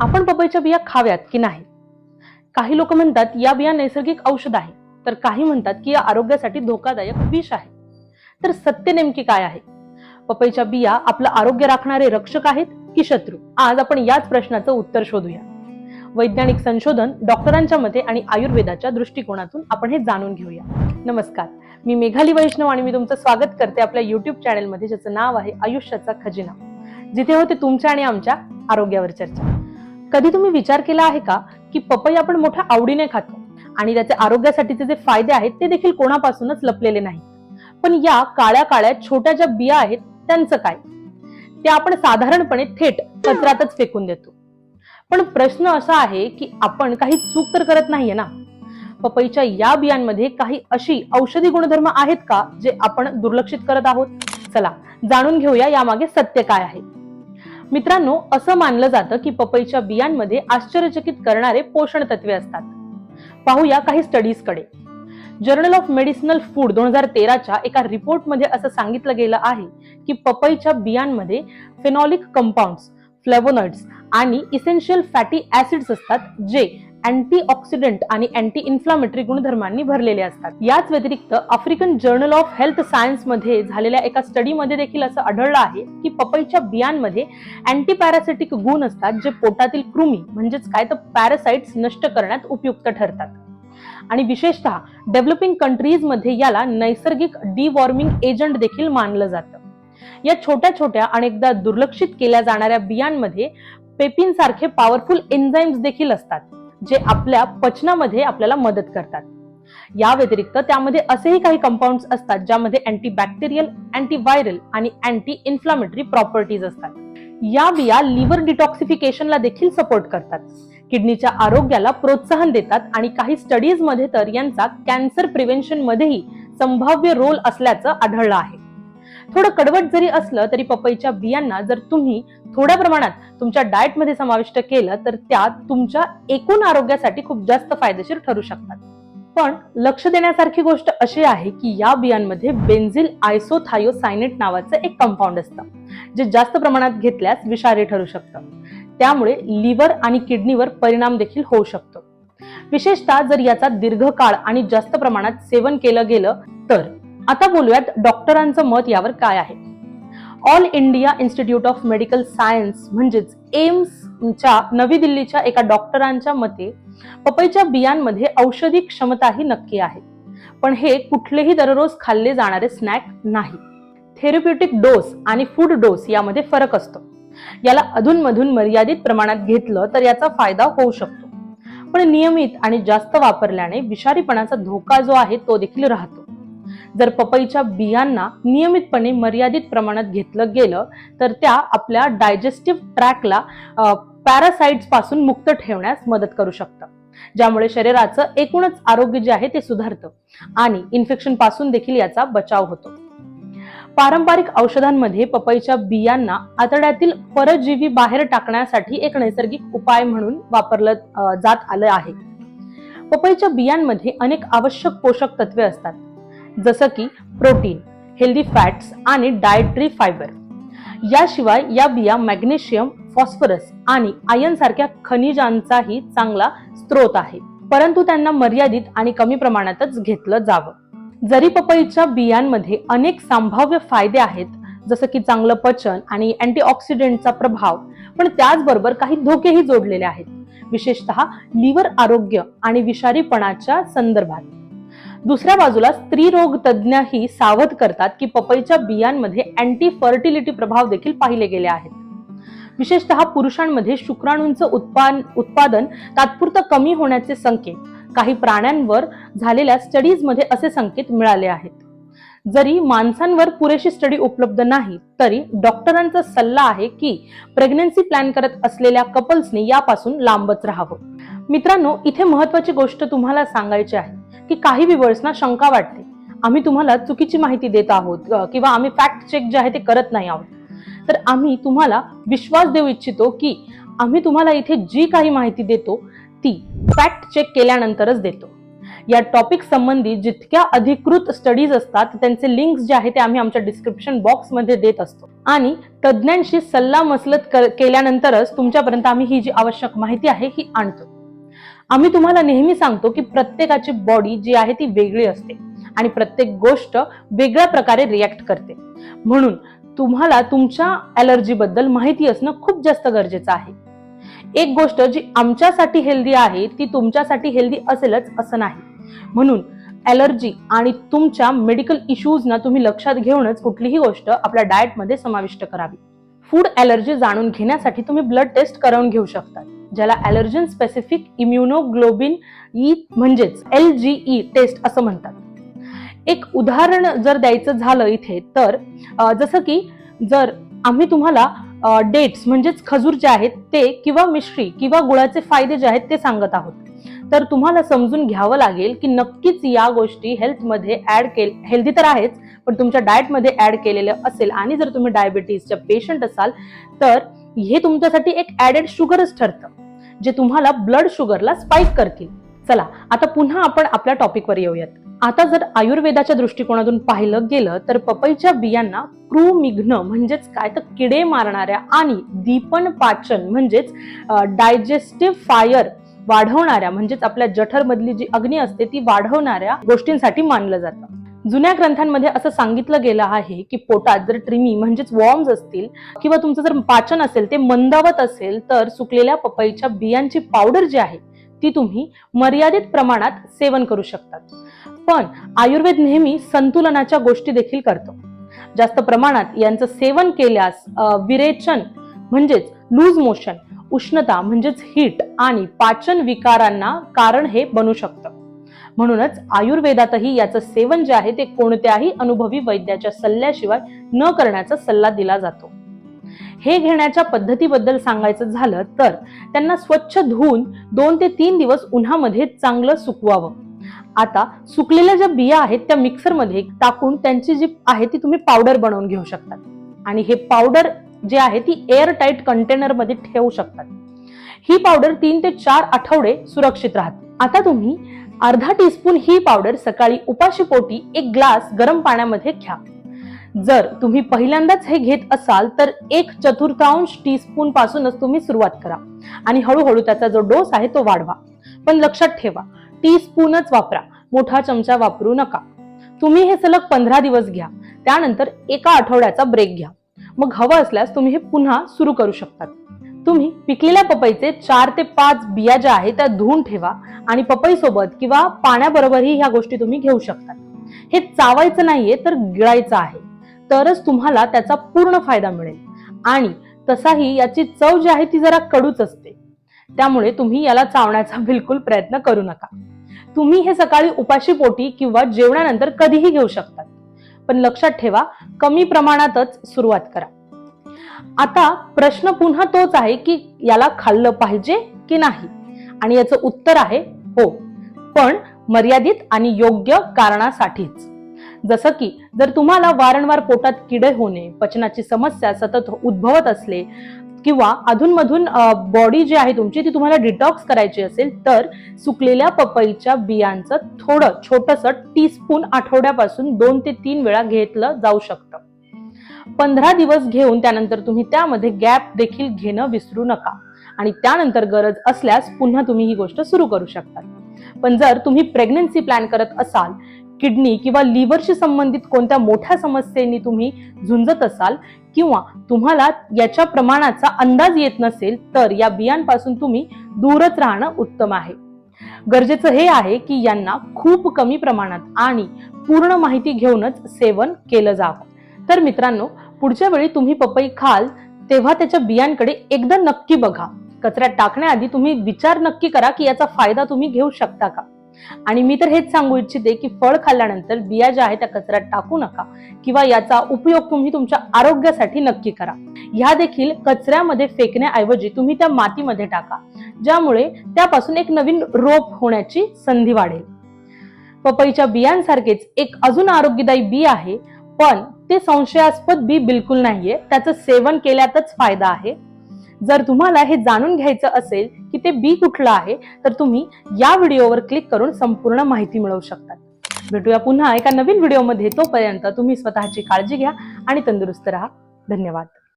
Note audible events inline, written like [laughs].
आपण पपईच्या बिया खाव्यात की नाही? काही लोक म्हणतात या बिया नैसर्गिक औषध आहे. तर काही म्हणतात की या आरोग्यासाठी धोकादायक विष आहे. तर सत्य नेमकी काय आहे? पपईच्या बिया आपलं आरोग्य राखणारे रक्षक आहेत की शत्रू? आज आपण याच प्रश्नाचं उत्तर शोधूया. वैज्ञानिक संशोधन डॉक्टरांच्या मते आणि आयुर्वेदाच्या दृष्टिकोनातून आपण हे जाणून घेऊया. नमस्कार. मी मेघाली वैष्णव आणि मी तुमचं स्वागत करते आपल्या युट्यूब चॅनेलमध्ये ज्याचं नाव आहे आयुष्याचा खजिना. जिथे होते तुमच्या आणि आमच्या आरोग्यावर चर्चा. कधी तुम्ही विचार केला आहे का की पपई आपण मोठ्या आवडीने खातो? आणि त्याचे आरोग्यासाठीचे जे फायदे आहेत ते देखील कोणापासूनच लपलेले नाही पण या काळ्या काळ्या छोट्या ज्या बिया आहेत त्यांचं काय? ते आपण साधारणपणे थेट कचऱ्यातच फेकून देतो. पण प्रश्न असा आहे की आपण काही चूक तर करत नाहीये ना? पपईच्या या बियांमध्ये काही अशी औषधी गुणधर्म आहेत का जे आपण दुर्लक्षित करत आहोत? चला जाणून घेऊया यामागे सत्य काय आहे. मित्रांनो असं मानलं जातं की पपईच्या बियांमध्ये आश्चर्यचकित करणारे पोषण तत्वे असतात. पाहूया काही स्टडीजकडे. जर्नल ऑफ मेडिसिनल फूड दोन हजार तेराच्या एका रिपोर्टमध्ये असं सांगितलं गेलं आहे की पपईच्या बियांमध्ये फेनॉलिक कंपाऊंड्स फ्लेवोनॉइड्स आणि इसेन्शियल फॅटी ऍसिड्स असतात जे अँटीऑक्सिडंट आणि अँटी इन्फ्लामेटरी गुणधर्मांनी भरलेले असतात. याच व्यतिरिक्त आफ्रिकन जर्नल ऑफ हेल्थ सायन्समध्ये झालेल्या एका स्टडीमध्ये देखील असं आढळलं आहे की पपईच्या बियांमध्ये अँटी पॅरासिटिक गुण असतात जे पोटातील कृमी म्हणजेच काय तर पॅरासाइट्स नष्ट करण्यात उपयुक्त ठरतात. आणि विशेषतः डेव्हलपिंग कंट्रीजमध्ये याला नैसर्गिक डिवॉर्मिंग एजंट देखील मानलं जातं. या छोट्या छोट्या अनेकदा दुर्लक्षित केल्या जाणाऱ्या बियांमध्ये पेपिन सारखे पॉवरफुल एन्झाईम्स देखील असतात. जे आपल्या पचनामध्ये आपल्याला मदत करतात. या व्यतिरिक्त त्यामध्ये असेही काही कंपाऊंड्स असतात ज्यामध्ये अँटीबॅक्टेरियल अँटीव्हायरल आणि अँटी इन्फ्लामेटरी प्रॉपर्टीज असतात. या बिया लिव्हर डिटॉक्सिफिकेशनला देखील सपोर्ट करतात. किडनीच्या आरोग्याला प्रोत्साहन देतात आणि काही स्टडीजमध्ये तर यांचा कॅन्सर प्रिव्हेन्शन मध्येही संभाव्य रोल असल्याचं आढळलं आहे. थोडं कडवट जरी असलं तरी पपईच्या बियांना जर तुम्ही थोड्या प्रमाणात तुमच्या डाएटमध्ये समाविष्ट केलं तर त्या तुमच्या एकूण आरोग्यासाठी खूप जास्त फायदेशीर ठरू शकतात. पण लक्ष देण्यासारखी गोष्ट अशी आहे की या बियांमध्ये बेन्झिल आयसोथायोसायनेट नावाचं एक कंपाऊंड असतं जे जास्त प्रमाणात घेतल्यास विषारी ठरू शकतं. त्यामुळे लिव्हर आणि किडनीवर परिणाम देखील होऊ शकतो. विशेषतः जर याचा दीर्घकाळ आणि जास्त प्रमाणात सेवन केलं गेलं तर आता बोलूयात डॉक्टरांचं मत यावर काय आहे? All India institute of medical science म्हणजेच एम्सच्या नवी दिल्लीच्या एका डॉक्टरांच्या मते पपईच्या बियांमध्ये औषधी क्षमताही नक्की आहे. पण हे कुठलेही दररोज खाल्ले जाणारे स्नॅक नाही. थेरप्युटिक डोस आणि फूड डोस यामध्ये फरक असतो. याला अधूनमधून मर्यादित प्रमाणात घेतलं तर याचा फायदा होऊ शकतो. पण नियमित आणि जास्त वापरल्याने विषारीपणाचा धोका जो आहे तो देखील राहतो. जर पपईच्या बियांना नियमितपणे मर्यादित प्रमाणात घेतलं गेलं तर त्या आपल्या डायजेस्टिव्ह ट्रॅकला पॅरासाइट्सपासून मुक्त ठेवण्यास मदत करू शकतं. ज्यामुळे शरीराचं एकूणच आरोग्य जे आहे ते सुधारतं आणि इन्फेक्शनपासून देखील याचा बचाव होतो. पारंपरिक औषधांमध्ये पपईच्या बियांना आतड्यातील परजीवी बाहेर टाकण्यासाठी एक नैसर्गिक उपाय म्हणून वापरलं जात आलं आहे. पपईच्या बियांमध्ये अनेक आवश्यक पोषक तत्वे असतात. जसं की प्रोटीन हेल्दी फॅट्स आणि डायट्री फायबर याशिवाय या बिया मॅग्नेशियम फॉस्फरस आणि आयन सारख्या खनिजांचाही चांगला स्रोत आहे परंतु त्यांना मर्यादित आणि कमी प्रमाणातच घेतलं जावं. जरी पपईच्या बियांमध्ये अनेक संभाव्य फायदे आहेत जसं की चांगलं पचन आणि अँटीऑक्सिडेंटचा प्रभाव पण त्याचबरोबर काही धोकेही जोडलेले आहेत. विशेषतः लिव्हर आरोग्य आणि विषारीपणाच्या संदर्भात. दुसऱ्या बाजूला स्त्रीरोग तज्ज्ञही सावध करतात की पपईच्या बियांमध्ये अँटी फर्टिलिटी प्रभाव देखील पाहिले गेले आहेत. विशेषतः पुरुषांमध्ये शुक्राणूंचं उत्पादन उत्पादन तात्पुरतं कमी होण्याचे संकेत काही प्राण्यांवर झालेल्या स्टडीजमध्ये असे संकेत मिळाले आहेत. जरी माणसांवर पुरेशी स्टडी उपलब्ध नाही तरी डॉक्टरांचा सल्ला आहे की प्रेग्नन्सी प्लॅन करत असलेल्या कपल्सने यापासून लांबच राहावं. मित्रांनो इथे महत्वाची गोष्ट तुम्हाला सांगायची आहे. की काही व्ह्युअर्सना शंका वाटते. आम्ही तुम्हाला चुकीची माहिती देत आहोत किंवा आम्ही फॅक्ट चेक जे आहे ते करत नाही आहोत. तर आम्ही तुम्हाला विश्वास देऊ इच्छितो की आम्ही तुम्हाला इथे जी काही माहिती देतो ती फॅक्ट चेक केल्यानंतरच देतो. या टॉपिक संबंधी जितक्या अधिकृत स्टडीज असतात त्यांचे लिंक्स जे आहे ते आम्ही आमच्या डिस्क्रिप्शन बॉक्समध्ये देत असतो. आणि तज्ज्ञांशी सल्ला मसलत केल्यानंतरच तुमच्यापर्यंत आम्ही ही जी आवश्यक माहिती आहे ही आणतो. आम्ही तुम्हाला नेहमी सांगतो की प्रत्येकाची बॉडी जी आहे ती वेगळी असते आणि प्रत्येक गोष्ट वेगळ्या प्रकारे रिॲक्ट करते. म्हणून तुम्हाला तुमच्या ॲलर्जीबद्दल माहिती असणं खूप जास्त गरजेचं आहे. एक गोष्ट जी आमच्यासाठी हेल्दी आहे ती तुमच्यासाठी हेल्दी असेलच असं नाही. म्हणून ॲलर्जी आणि तुमच्या मेडिकल इश्यूजना तुम्ही लक्षात घेऊनच कुठलीही गोष्ट आपल्या डाएटमध्ये समाविष्ट करावी. फूड ॲलर्जी जाणून घेण्यासाठी तुम्ही ब्लड टेस्ट करून घेऊ शकता. ज्याला ॲलर्जन स्पेसिफिक इम्युनोग्लोबिन ई म्हणजेच एल जी ई टेस्ट असं म्हणतात. एक उदाहरण जर द्यायचं झालं इथे तर जसं की जर आम्ही तुम्हाला डेट्स म्हणजेच खजूर जे आहेत ते किंवा मिश्री किंवा गुळाचे फायदे जे आहेत ते सांगत आहोत. तर तुम्हाला समजून घ्यावं लागेल की नक्कीच या गोष्टी हेल्थमध्ये ऍड केल हेल्दी तर आहेच पण तुमच्या डाएटमध्ये ऍड केलेलं असेल आणि जर तुम्ही डायबिटीजच्या पेशंट असाल तर हे तुमच्यासाठी एक ऍडेड शुगरच ठरतं जे तुम्हाला ब्लड शुगरला स्पाइक करतील. चला आता पुन्हा आपण आपल्या टॉपिकवर येऊयात. आता जर आयुर्वेदाच्या दृष्टिकोनातून पाहिलं गेलं तर पपईच्या बियांना क्रूमिघ्न म्हणजेच काय? तर किडे मारणाऱ्या आणि दीपन पाचन म्हणजेच डायजेस्टिव्ह फायर वाढवणाऱ्या म्हणजेच आपल्या जठरमधली जी अग्नी असते ती वाढवणाऱ्या गोष्टींसाठी मानलं जातं. जुन्या ग्रंथांमध्ये असं सांगितलं गेलं आहे की पोटात जर ट्रिमी म्हणजेच वॉर्म्स असतील किंवा तुमचं जर पाचन असेल ते मंदावत असेल तर सुकलेल्या पपईच्या बियांची पावडर जी आहे ती तुम्ही मर्यादित प्रमाणात सेवन करू शकतात. पण आयुर्वेद नेहमी संतुलनाच्या गोष्टी देखील करतो. जास्त प्रमाणात यांचं सेवन केल्यास विरेचन म्हणजेच लूज मोशन उष्णता म्हणजेच हीट आणि पाचन विकारांना कारण हे बनू शकतं. म्हणूनच आयुर्वेदातही याचं सेवन जे आहे ते कोणत्याही अनुभवी वैद्याच्या सल्ल्याशिवाय न करण्याचा सल्ला दिला जातो. हे घेण्याच्या पद्धतीबद्दल सांगायचं झालं तर त्यांना स्वच्छ धुवून दोन ते तीन दिवस उन्हामध्ये चांगलं सुकवावं. आता सुकलेल्या ज्या बिया आहेत त्या मिक्सरमध्ये टाकून त्यांची जी आहे ती तुम्ही पावडर बनवून घेऊ शकतात. आणि हे पावडर जे आहे ती एअर टाईट कंटेनरमध्ये ठेवू शकतात. ही पावडर तीन ते चार आठवडे सुरक्षित राहते. आता तुम्ही अर्धा टीस्पून ही पावडर सकाळी उपाशी पोटी एक ग्लास गरम पाण्यामध्ये घ्या. जर तुम्ही पहिल्यांदाच हे घेत असाल तर एक चतुर्थांश टीस्पून पासूनच तुम्ही सुरुवात करा. आणि हळूहळू त्याचा जो डोस आहे तो वाढवा. पण लक्षात ठेवा टीस्पूनच वापरा. मोठा चमचा वापरू नका. तुम्ही हे सलग पंधरा दिवस घ्या. त्यानंतर एका आठवड्याचा ब्रेक घ्या. मग हवं असल्यास तुम्ही हे पुन्हा सुरू करू शकतात. तुम्ही पिकलेल्या पपईचे चार ते पाच बिया ज्या आहेत त्या धुवून ठेवा आणि पपई सोबत किंवा पाण्याबरोबरही ह्या गोष्टी तुम्ही घेऊ शकता. हे चावायचं नाहीये तर गिळायचं आहे. तरच तुम्हाला त्याचा पूर्ण फायदा मिळेल. आणि तसाही याची चव जी आहे ती जरा कडूच असते. त्यामुळे तुम्ही याला चावण्याचा [laughs] बिलकुल प्रयत्न करू नका. तुम्ही हे सकाळी उपाशी पोटी किंवा जेवणानंतर कधीही घेऊ शकतात पण लक्षात ठेवा कमी प्रमाणातच सुरुवात करा. आता प्रश्न पुन्हा तोच आहे की याला खाल्लं पाहिजे की नाही? आणि याचं उत्तर आहे हो. पण मर्यादित आणि योग्य कारणासाठीच. जसं की जर तुम्हाला वारंवार पोटात किडे होणे पचनाची समस्या सतत उद्भवत असले किंवा अधूनमधून बॉडी जी आहे तुमची ती तुम्हाला डिटॉक्स करायची असेल तर सुकलेल्या पपईच्या बियांचं थोडं छोटस टीस्पून आठवड्यापासून दोन ते तीन वेळा घेतलं जाऊ शकतं. पंधरा दिवस घेऊन त्यानंतर तुम्ही त्यामध्ये गॅप देखील घेणं विसरू नका. आणि त्यानंतर गरज असल्यास पुन्हा तुम्ही ही गोष्ट सुरू करू शकता. पण जर तुम्ही प्रेग्नन्सी प्लॅन करत असाल किडनी किंवा लिव्हरशी संबंधित कोणत्या मोठ्या समस्येनी तुम्ही झुंजत असाल किंवा तुम्हाला याच्या प्रमाणाचा अंदाज येत नसेल तर या बियांपासून तुम्ही दूरच राहणं उत्तम आहे. गरजेचं हे आहे की यांना खूप कमी प्रमाणात आणि पूर्ण माहिती घेऊनच सेवन केलं जावं. तर मित्रांनो पुढच्या वेळी तुम्ही पपई खाल तेव्हा त्याच्या बियांकडे एकदा नक्की बघा. कचऱ्यात टाकण्याआधी तुम्ही विचार नक्की करा की याचा फायदा तुम्ही घेऊ शकता का? आणि मी तर हेच सांगू इच्छिते की फळ खाल्ल्यानंतर बिया ज्या आहेत त्या कचऱ्यात टाकू नका किंवा याचा उपयोग तुम्ही तुमच्या आरोग्यासाठी नक्की करा. ह्या देखील कचऱ्यामध्ये फेकण्याऐवजी तुम्ही त्या मातीमध्ये टाका ज्यामुळे त्यापासून एक नवीन रोप होण्याची संधी वाढेल. पपईच्या बियांसारखेच एक अजून आरोग्यदायी बी आहे पण ते संशयास्पद बी बिलकुल नाहीये. त्याचं सेवन केल्यातच फायदा आहे. जर तुम्हाला हे जाणून घ्यायचं असेल की ते बी कुठलं आहे तर तुम्ही या व्हिडिओवर क्लिक करून संपूर्ण माहिती मिळवू शकतात भेटूया पुन्हा एका नवीन व्हिडिओमध्ये. तोपर्यंत तुम्ही स्वतःची काळजी घ्या आणि तंदुरुस्त राहा. धन्यवाद.